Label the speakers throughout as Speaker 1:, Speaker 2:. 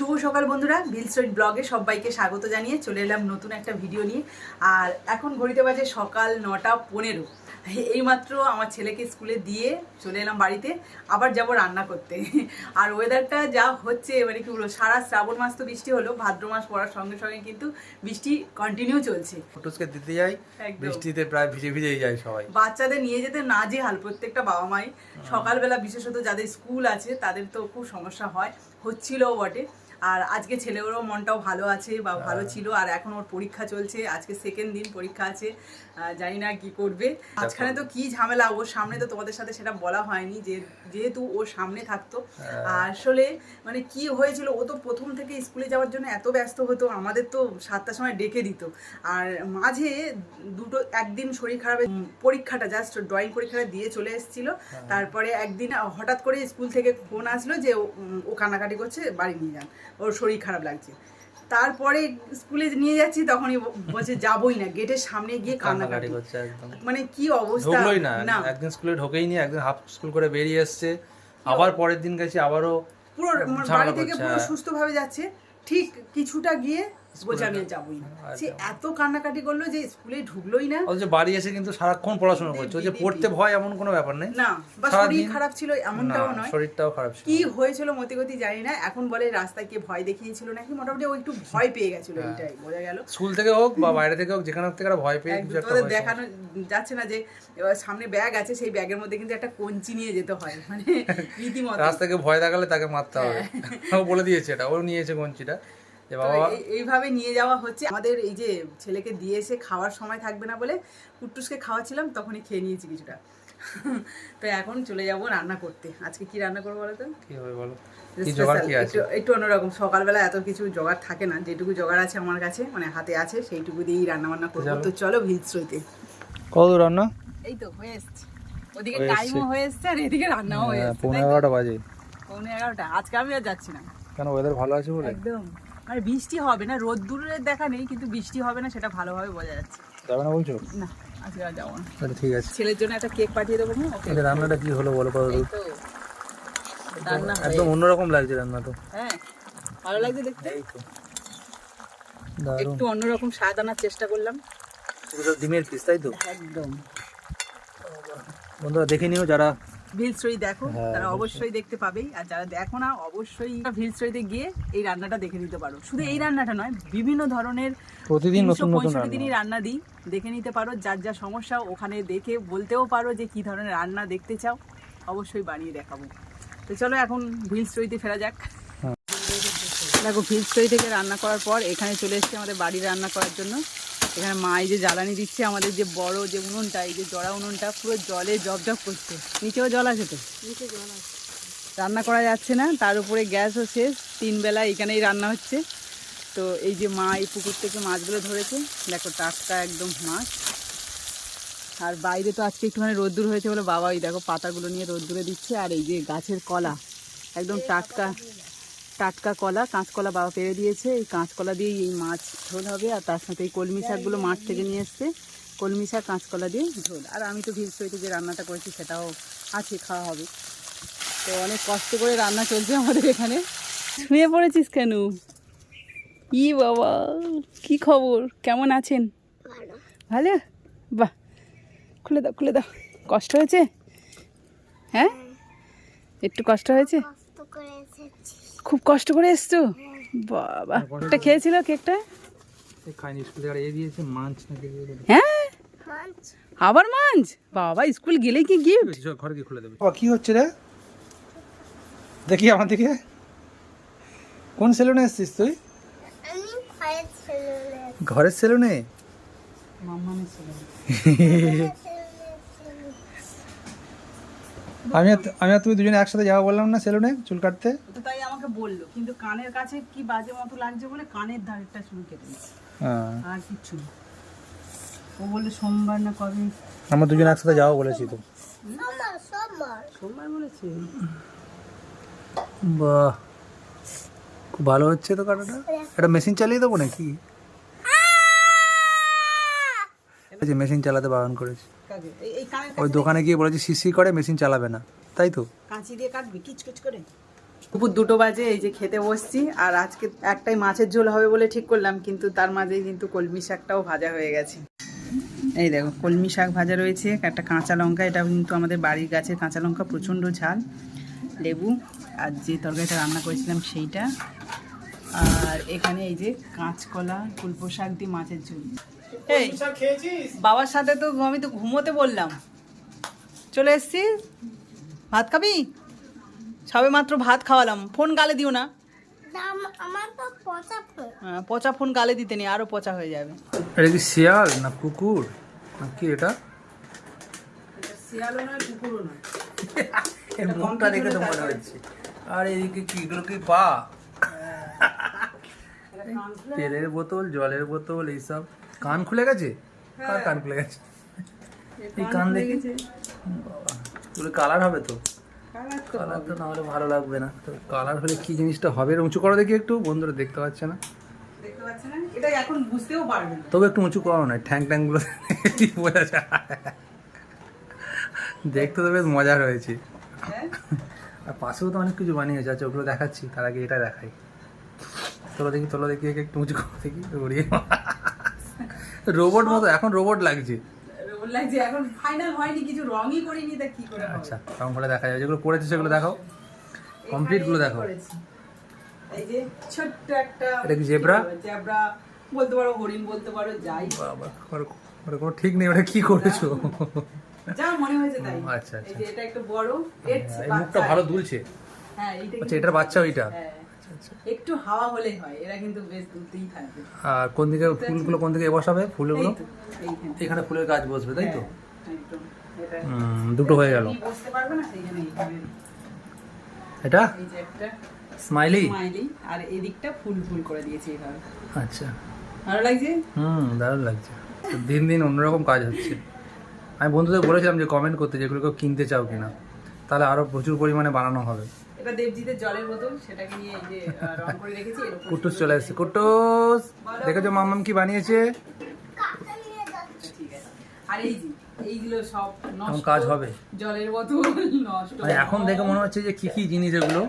Speaker 1: শুভ সকাল বন্ধুরা বিল স্ট্রিট ব্লগে সবাইকে স্বাগত জানিয়ে চলে এলাম নতুন একটা ভিডিও নিয়ে। আর এখন ঘড়িতে বাজে সকাল নটা পনেরো। এইমাত্র আমার ছেলেকে স্কুলে দিয়ে চলে এলাম বাড়িতে আবার যাব রান্না করতে। আর ওয়েদারটা যা হচ্ছে মানে কি বলব সারা শ্রাবণ মাস তো বৃষ্টি হলো ভাদ্র মাস পড়ার সঙ্গে সঙ্গে কিন্তু বৃষ্টি কন্টিনিউ চলছে।
Speaker 2: ফটোসকে দিতে যাই বৃষ্টিতে প্রায় ভিজে ভিজেই যায় সবাই।
Speaker 1: বাচ্চাদের নিয়ে যেতে না যে হাল প্রত্যেকটা বাবা মাই সকালবেলা বিশেষত যাদের স্কুল আছে তাদের তো খুব সমস্যা হয় হচ্ছিলও বটে। আর আজকে ছেলেরও মনটাও ভালো আছে বা ভালো ছিল আর এখন ওর পরীক্ষা চলছে আজকে সেকেন্ড দিন পরীক্ষা আছে জানি না কি করবে। মাঝখানে তো কি ঝামেলা ওর সামনে তো তোমাদের সাথে সেটা বলা হয়নি যে যেহেতু ওর সামনে থাকতো। আসলে মানে কি হয়েছিল ও তো প্রথম থেকে স্কুলে যাওয়ার জন্য এত ব্যস্ত হতো আমাদের তো সাতটার সময় ডেকে দিত। আর মাঝে দুটো একদিন শরীর খারাপের পরীক্ষাটা জাস্ট ড্রয়িং পরীক্ষাটা দিয়ে চলে এসেছিল। তারপরে একদিন হঠাৎ করে স্কুল থেকে ফোন আসলো যে ও- ও কান্নাকাটি করছে বাড়ি নিয়ে যান। ওর শরীর খারাপ লাগছে। তারপরে স্কুলে নিয়ে যাচ্ছি তখনই বলছে যাবই না। গেটের সামনে গিয়ে
Speaker 2: কান্নাকাটি
Speaker 1: মানে কি অবস্থা?
Speaker 2: ঢুকলোই না। একদিন স্কুলে ঢোকেই নি একদিন হাফ স্কুল করে বেরিয়ে এসছে। আবার পরের দিন গেছি আবারও
Speaker 1: পুরো আমার বাড়ি থেকে পুরো
Speaker 2: হ্যাঁ।
Speaker 1: সুস্থভাবে যাচ্ছে। ঠিক কিছুটা গিয়ে বলছে আমি আর যাবোই না।
Speaker 2: আর
Speaker 1: সে এত কান্নাকাটি করল যে স্কুলে ঢুকলোই না।
Speaker 2: অথচ বাড়ি এসে কিন্তু সারাক্ষণ পড়াশোনা করছে। যে পড়তে ভয় এমন কোনো ব্যাপার নেই।
Speaker 1: না বা শরীর খারাপ ছিল এমনটাও নয়।
Speaker 2: শরীরটাও খারাপ ছিল
Speaker 1: কি হয়েছিল মতিগতি জানি না। এখন বলে রাস্তায় কে ভয় দেখিয়েছিল নাকি? মোটামুটি ও একটু ভয় পেয়ে গেছিল
Speaker 2: হ্যাঁ।
Speaker 1: এটাই বোঝা গেল।
Speaker 2: স্কুল থেকে হোক বা বাইরে থেকে হোক যেখানে থেকে ভয় পেয়ে কিছু একটা
Speaker 1: দেখানো যাচ্ছে না যে সামনে ব্যাগ আছে সেই ব্যাগের মধ্যে কিন্তু একটা কঞ্চি নিয়ে যেতে হয়। মানে রীতিমতো।
Speaker 2: রাস্তাকে ভয় দেখালে তাকে মারতে হবে।
Speaker 1: হ্যাঁ।
Speaker 2: ও বলে দিয়েছে এটা ও নিয়েছে
Speaker 1: এই- এইভাবে নিয়ে যাওয়া হচ্ছে। আমাদের এই যে ছেলেকে দিয়ে এসে খাওয়ার সময় থাকবে না বলে কুট্টুসকে খাওয়াচ্ছিলাম তখনই খেয়ে নিয়েছি কিছুটা। তো এখন চলে যাব রান্না করতে। আজকে কি রান্না করব বলো তো?
Speaker 2: কি হবে বলো?
Speaker 1: একটু অন্যরকম। সকালবেলা এত কিছু জোগাড় থাকে না। যেটুকু জোগাড় আছে আমার কাছে মানে হাতে আছে সেইটুকু দিয়েই রান্না বান্না করব তো চলো ভিলস্রোতে
Speaker 2: কত রান্না?
Speaker 1: এই তো হয়ে এসছে। ওদিকে। টাইমও হয়ে এসছে আর এদিকে রান্নাও হয়ে
Speaker 2: হ্যাঁ,
Speaker 1: এসছে
Speaker 2: পৌনে এগারোটা বাজে।
Speaker 1: পৌনে এগারোটা। আজকে আমি আর যাচ্ছি না।
Speaker 2: কেন ওয়েদার ভালো আছে বলে?
Speaker 1: একদম। আর বৃষ্টি হবে না রোদ রোদ্দুরের দেখা নেই কিন্তু বৃষ্টি হবে না সেটা ভালোভাবে বোঝা যাচ্ছে।
Speaker 2: যাবে না বলছো?
Speaker 1: না আজকে আর যাব না।
Speaker 2: তাহলে ঠিক আছে।
Speaker 1: ছেলের জন্য একটা কেক পাঠিয়ে দেবো না ওকে
Speaker 2: আচ্ছা রান্নাটা কি হলো বলো
Speaker 1: তো? রান্না হয়ে
Speaker 2: একদম অন্যরকম লাগছে রান্না তো।
Speaker 1: হ্যাঁ ভালো লাগছে দেখতে?
Speaker 2: এই তো।
Speaker 1: একটু অন্যরকম স্বাদ আনার চেষ্টা করলাম।
Speaker 2: ডিমের পিস তাই তো?
Speaker 1: একদম।
Speaker 2: বন্ধুরা দেখে নিও যারা
Speaker 1: ভিল স্টোরি দেখো
Speaker 2: হ্যাঁ,
Speaker 1: তারা
Speaker 2: অবশ্যই।
Speaker 1: দেখতে পাবেই। আর যারা দেখো না অবশ্যই ভিল স্টোরিতে গিয়ে এই রান্নাটা দেখে নিতে পারো। শুধু এই রান্নাটা নয় বিভিন্ন ধরনের
Speaker 2: প্রতিদিন নতুন নতুন
Speaker 1: দিনই রান্না দিই দেখে নিতে পারো। যার যা সমস্যা ওখানে দেখে বলতেও পারো যে কি ধরনের রান্না দেখতে চাও। অবশ্যই বানিয়ে দেখাবো। তো চলো এখন ভিল স্টোরিতে ফেরা যাক।
Speaker 2: হ্যাঁ।
Speaker 1: দেখো ভিল স্টোরি থেকে রান্না করার পর এখানে চলে এসেছি আমাদের বাড়ির রান্না করার জন্য। এখানে মা এই যে জ্বালানি দিচ্ছে আমাদের যে বড় যে উনুনটা এই যে জড়া উনুনটা পুরো জলে জব জব করছে। নিচেও জল আছে তো? রান্না করা যাচ্ছে না তার উপরে গ্যাসও শেষ তিন বেলা এখানেই রান্না হচ্ছে। তো এই যে মা এই পুকুর থেকে মাছগুলো ধরেছে। দেখো টাটকা একদম মাছ। আর বাইরে তো আজকে একটুখানি রোদ্দুর হয়েছে বলে বাবা ওই দেখো পাতাগুলো নিয়ে রোদ্দুরে দিচ্ছে। আর এই যে গাছের কলা একদম টাটকা। টাটকা কলা কাঁচকলা বাবা পেরে দিয়েছে। এই কাঁচকলা দিয়েই এই মাছ ঝোল হবে। আর তার সাথে এই কলমি শাকগুলো মাঠ থেকে নিয়ে এসছে। কলমি শাক কাঁচকলা দিয়ে ঝোল। আর আমি তো ভিজ যে রান্নাটা করেছি সেটাও আছে খাওয়া হবে। তো অনেক কষ্ট করে রান্না চলছে আমাদের এখানে। শুয়ে পড়েছিস কেন? ই বাবা কি খবর? কেমন আছেন? ভালো। বাহ খুলে দাও খুলে দাও। কষ্ট হয়েছে? হ্যাঁ? একটু কষ্ট হয়েছে? খুব কষ্ট করে এসছো? বাবা। একটা খেয়েছিল কেকটা?
Speaker 2: খাইনি স্কুল থেকে এ দিয়েছে মাছ নাকি দিয়ে দিল।
Speaker 1: হ্যাঁ? আবার মাঞ্জ বাবা স্কুল গেলে কি গিফট
Speaker 2: ঘরে গিয়ে খুলে দেবে। কি হচ্ছে রে? দেখি আমার দিকে। কোন সেলুনে এসছিস তুই? ঘরের সেলুনে। আমি আর- আমি আর তুমি দুজনে একসাথে যাব বললাম না সেলুনে চুল কাটতে।
Speaker 1: তো তাই আমাকে বলল কিন্তু কানের কাছে কি বাজে মতো লাগছে বলে কানের ধারেরটা চুল কেটে দিচ্ছে
Speaker 2: হ্যাঁ।
Speaker 1: আর কিচ্ছু না। ও বলল সোমবার না কবে?
Speaker 2: আমরা দুজনে একসাথে যাব বলেছি তো।
Speaker 1: সোমবার। বলেছে।
Speaker 2: বাহ। খুব ভালো হচ্ছে তো কাটাটা। এটা মেশিন চালিয়ে দেবো নাকি? যে মেশিন চালাতে বারণ করেছি। ওই দোকানে গিয়ে বলেছি সিসি করে মেশিন চালাবে না। তাই তো?
Speaker 1: কাঁচি দিয়ে কাটবি কিচকিচ করে। দুপুর দুটো বাজে এই যে খেতে বসছি আর আজকে একটাই মাছের ঝোল হবে বলে ঠিক করলাম কিন্তু তার মাঝে কিন্তু কলমি শাকটাও ভাজা হয়ে গেছে। এই দেখো কলমি শাক ভাজা রয়েছে একটা কাঁচা লঙ্কা এটা কিন্তু আমাদের বাড়ির গাছের কাঁচা লঙ্কা প্রচণ্ড ঝাল লেবু আর যে তরকারিটা রান্না করেছিলাম সেইটা। আর এখানে এই যে কাঁচকলা কুলপো শাক দিয়ে মাছের ঝোল। এই বাবার সাথে তো আমি তো ঘুমোতে বললাম। চলে এসছি। ভাত খাবি? সবে মাত্র ভাত খাওয়ালাম। ফোন গালে দিও না।
Speaker 3: আম- আমার তো পচা
Speaker 1: হ্যাঁ, পচা ফোন গালে দিতে নেই আরও পচা হয়ে যাবে।
Speaker 2: এটা কি শিয়াল না কুকুর? না কি এটা?
Speaker 1: শিয়ালও নয় কুকুরও নয়।
Speaker 2: মুখটা দেখে তো মনে হচ্ছে। আর এদিকে কি এগুলো কি পা? তেলের বোতল জলের বোতল এইসব। কান খুলে গেছে? কার কান খুলে গেছে? এই কান দেখে। এগুলো কালার হবে তো? কালার তো না হলে ভালো লাগবে না। তো কালার হলে কি জিনিসটা হবে? উঁচু করো দেখি একটু। বন্ধুরা দেখতে পাচ্ছে না। তবে একটু উঁচু করো না ঠ্যাং ট্যাংগুলো বোঝা যায়। দেখতে তো বেশ মজা রয়েছে
Speaker 1: হ্যাঁ?
Speaker 2: আর পাশেও তো অনেক কিছু বানিয়েছে আচ্ছা ওগুলো দেখাচ্ছি তার আগে এটা দেখাই। তোলো দেখি তোলো দেখি একে একটু উঁচু করো দেখি ওরে রোবট মতো এখন রোবট লাগছে।
Speaker 1: রোবট লাগছে এখন ফাইনাল হয়নি কিছু রঙই করিনি তা কি করে
Speaker 2: আচ্ছা করে দেখা যেগুলো করেছে সেগুলো দেখাও। কমপ্লিটগুলো
Speaker 1: এখানে
Speaker 2: দেখো
Speaker 1: এই যে ছোট্ট একটা
Speaker 2: এটা কি জেব্রা?
Speaker 1: জেব্রা বলতে পারো হরিণ বলতে পারো যাই।
Speaker 2: বাবা কোনো ঠিক নেই ওটা কি করেছ?
Speaker 1: যা মনে হয়েছে তাই।
Speaker 2: আচ্ছা, আচ্ছা।
Speaker 1: এটা একটু বড় এর
Speaker 2: এই
Speaker 1: বাচ্চা।
Speaker 2: মুখটা ভালো দুলছে।
Speaker 1: হ্যাঁ
Speaker 2: আচ্ছা এটার বাচ্চা ওইটা।
Speaker 1: হ্যাঁ।
Speaker 2: আচ্ছা।
Speaker 1: একটু হাওয়া হলেই হয় এরা কিন্তু বেশ দুলতেই থাকবে
Speaker 2: আর কোন দিকে ফুলগুলো কোন দিকে বসাবে? ফুলগুলো। এখানে ফুলের গাছ বসবে তাই তো?
Speaker 1: হ্যাঁ,
Speaker 2: দুটো হয়ে গেল। এটা? স্মাইলি
Speaker 1: আর এদিকটা ফুল ফুল করে দিয়েছে এইভাবে
Speaker 2: আচ্ছা।
Speaker 1: ভালো লাগছে?
Speaker 2: হুম দারুণ লাগছে। দিন দিন অন্যরকম কাজ হচ্ছে। আমি বন্ধুদের বলেছিলাম যে কমেন্ট করতে যেগুলো কেউ কিনতে চাও কিনা তাহলে আরও প্রচুর পরিমাণে বানানো হবে।
Speaker 1: এটা দেবজিতের জলের বোতল সেটাকে নিয়ে এই যে রং করে রেখেছি
Speaker 2: কুটুস চলে এসেছে। কুটুস! দেখেছ মামাম কি বানিয়েছে?
Speaker 1: ঠিক আছে। আর এই এইগুলো সব নষ্ট
Speaker 2: কাজ হবে।
Speaker 1: জলের বোতল নষ্ট
Speaker 2: মানে এখন দেখে মনে হচ্ছে যে কি কি জিনিস এগুলো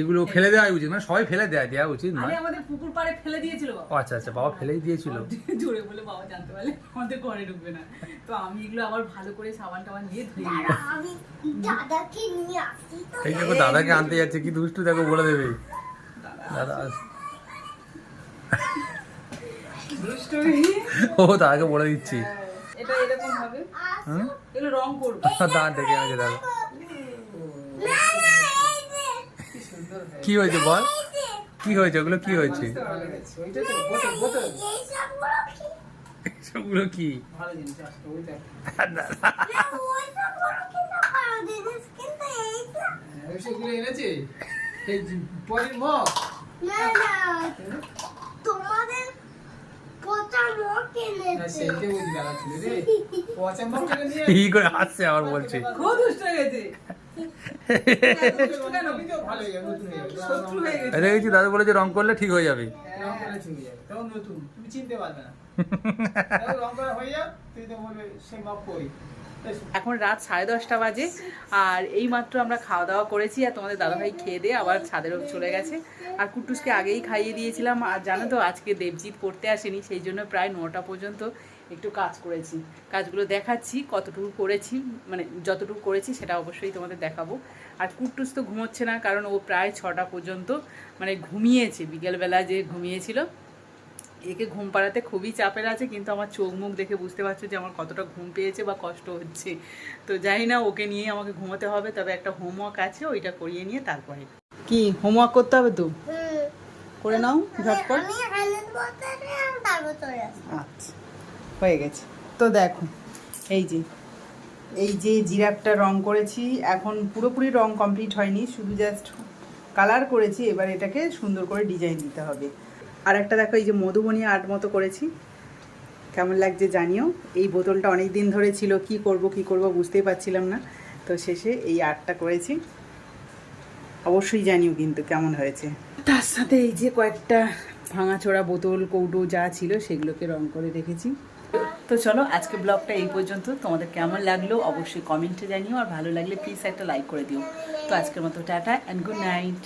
Speaker 2: এগুলো ফেলে দেওয়া উচিত মানে সবাই ফেলে দেয় দেওয়া উচিত নয়।
Speaker 1: আমাদের পুকুর পাড়ে ফেলে দিয়েছিল বাবা।
Speaker 2: আচ্ছা আচ্ছা বাবা ফেলেই দিয়েছিল।
Speaker 1: জোরে বলে বাবা জানতে পারলে আমাদের ঘরে ঢুকবে না। তো আমি এগুলো আবার ভালো করে সাবান টাবান দিয়ে ধুয়ে
Speaker 3: আমি দাদাকে নিয়ে আসি তো।
Speaker 2: এই দেখো দাদাকে আনতে যাচ্ছে কি দুষ্টু দেখো বলে দেবে। দাদা ও দাদাকে বলে দিচ্ছি।
Speaker 1: এটা এরকম হবে।
Speaker 2: ডেকে এনেছে
Speaker 1: কি হয়
Speaker 2: হয়েছে বল? কি হয়েছে? ওগুলো কি হয়েছে?
Speaker 3: সবগুলো কি?
Speaker 2: সবগুলো কি করে হাসছে আবার বলছে।
Speaker 1: হয়ে
Speaker 4: হয়ে হয়ে
Speaker 1: হয়ে
Speaker 2: এটা দেখেছি দাদা বলেছে রং করলে ঠিক হয়ে যাবে।
Speaker 4: তুমি চিনতে পারবে না। রং করা হয়ে যাও তুই তো বলবে সে মাপ করি
Speaker 1: এখন রাত সাড়ে দশটা বাজে, আর এই মাত্র আমরা খাওয়া দাওয়া করেছি, আর তোমাদের দাদাভাই খেয়ে দিয়ে আবার ছাদের চলে গেছে। আর কুট্টুসকে আগেই খাইয়ে দিয়েছিলাম, আর জানো তো আজকে দেবজিৎ পড়তে আসেনি, সেই জন্য প্রায় নটা পর্যন্ত একটু কাজ করেছি। কাজগুলো দেখাচ্ছি, কতটুকু করেছি মানে যতটুকু করেছি সেটা অবশ্যই তোমাদের দেখাবো। আর কুট্টুস তো ঘুমোচ্ছে না, কারণ ও প্রায় ছটা পর্যন্ত মানে ঘুমিয়েছে, বিকেলবেলা যে ঘুমিয়েছিল। একে ঘুম পাড়াতে খুবই চাপের আছে কিন্তু আমার চোখ মুখ দেখে বুঝতে পারছ যে আমার কতটা ঘুম পেয়েছে বা কষ্ট হচ্ছে। তো জানি না ওকে নিয়ে আমাকে ঘুমাতে হবে তবে একটা হোমওয়ার্ক আছে ওইটা করিয়ে নিয়ে তারপরে। কি হোমওয়ার্ক করতে হবে তো? করে নাও ঝটপট আচ্ছা হয়ে গেছে। তো দেখো এই যে এই যে জিরাফটা রং করেছি এখন পুরোপুরি রং কমপ্লিট হয়নি শুধু জাস্ট কালার করেছি এবার এটাকে সুন্দর করে ডিজাইন দিতে হবে। আর একটা দেখো, এই যে মধুবনী আর্ট মতো করেছি। কেমন লাগছে জানিও। এই বোতলটা অনেক দিন ধরে ছিল, কি করব কি করব বুঝতেই পারছিলাম না। তো শেষে এই আর্টটা করেছি। অবশ্যই জানিও কিন্তু কেমন হয়েছে। তার সাথে এই যে কয়েকটা ভাঙাচোরা বোতল, কৌটো যা ছিল, সেগুলোকে রং করে রেখেছি। তো চলো, আজকে ব্লগটা এই পর্যন্ত। তোমাদের কেমন লাগল অবশ্যই কমেন্টে জানিও। আর ভালো লাগলে প্লিজ একটা লাইক করে দিও। তো আজকের মতো টাটা অ্যান্ড গুড নাইট